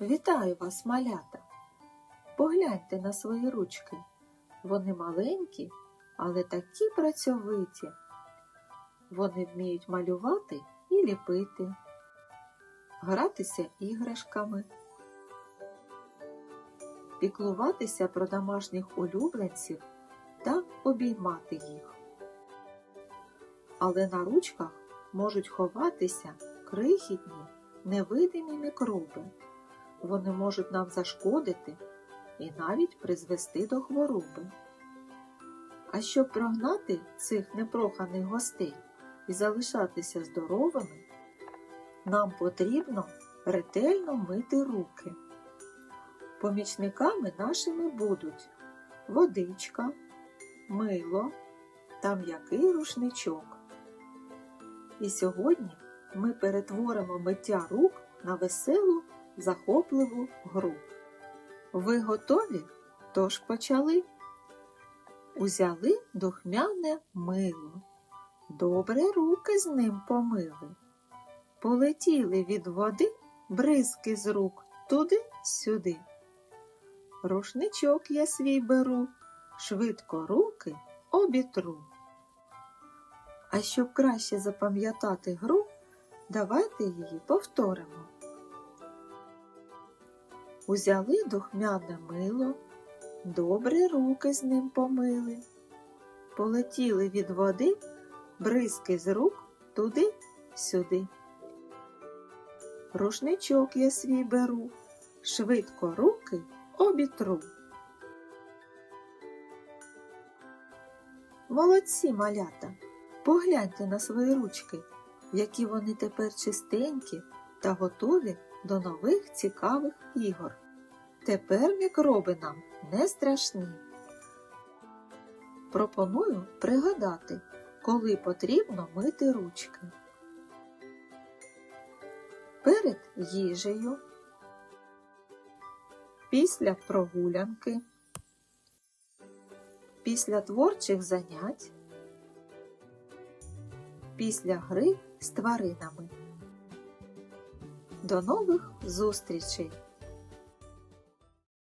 Вітаю вас, малята! Погляньте на свої ручки. Вони маленькі, але такі працьовиті. Вони вміють малювати і ліпити, гратися іграшками, піклуватися про домашніх улюбленців та обіймати їх. Але на ручках можуть ховатися крихітні невидимі мікроби. Вони можуть нам зашкодити і навіть призвести до хвороби. А щоб прогнати цих непроханих гостей і залишатися здоровими, нам потрібно ретельно мити руки. Помічниками нашими будуть водичка, мило та м'який рушничок. І сьогодні ми перетворимо миття рук на веселу захопливу гру. Ви готові? Тож почали. Узяли духмяне мило, добре руки з ним помили. Полетіли від води бризки з рук туди-сюди. Рушничок я свій беру, швидко руки обітру. А щоб краще запам'ятати гру, давайте її повторимо. Узяли духмяне мило, добре руки з ним помили. Полетіли від води бризки з рук туди-сюди. Рушничок я свій беру, швидко руки обітру. Молодці малята! Погляньте на свої ручки, які вони тепер чистенькі та готові до нових цікавих ігор. Тепер мікроби нам не страшні. Пропоную пригадати, коли потрібно мити ручки. Перед їжею, після прогулянки, після творчих занять, після гри з тваринами. До нових зустрічей!